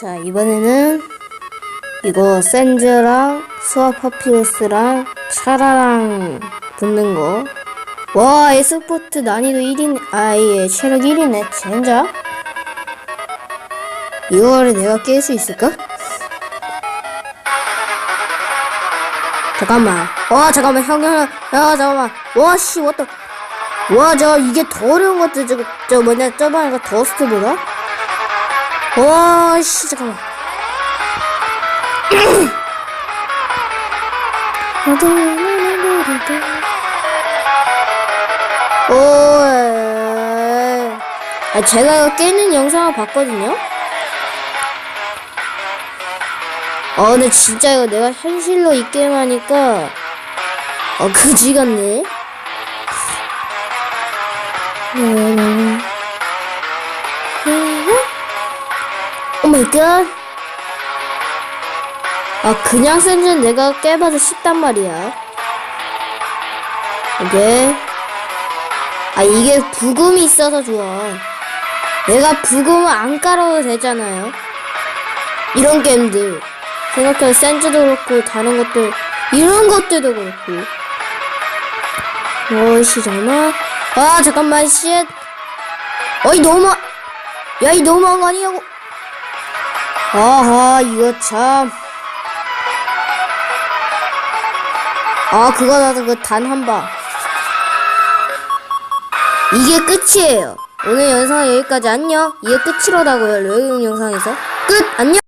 자, 이번에는 이거 샌즈랑 파피러스랑 차라랑 붙는 거. 와, 에스포트 난이도 1인, 아, 예, 체력 1이네. 젠장. 이거를 내가 깰 수 있을까? 잠깐만. 와, 잠깐만, 형, 형, 형, 야, 잠깐만. 와, 씨, what the. 와, 저, 이게 더 어려운 것들, 저, 저, 뭐냐, 저번에 그 더스트보다? 와, 씨, 잠깐만. 오, 에. 아, 제가 깨는 영상을 봤거든요? 어, 근데 진짜 이거 내가 현실로 이 게임 하니까, 어, 그지 같네. 마이 갓. 아, 그냥 센즈는 내가 깨봐도 쉽단 말이야. 이게. 아, 이게 부금이 있어서 좋아. 내가 부금을 안 깔아도 되잖아요. 이런 게임들. 생각해도 센즈도 그렇고, 다른 것들, 이런 것들도 그렇고. 어이씨, 잠깐만. 아, 잠깐만, 씨. 어이, 너무, 야, 이 너무한 거 아니냐고. 아하, 이거 참. 아, 그거 나도 그 단 한 방. 이게 끝이에요. 오늘 영상은 여기까지 안녕. 이게 끝이로다고요, 레이용 영상에서. 끝! 안녕!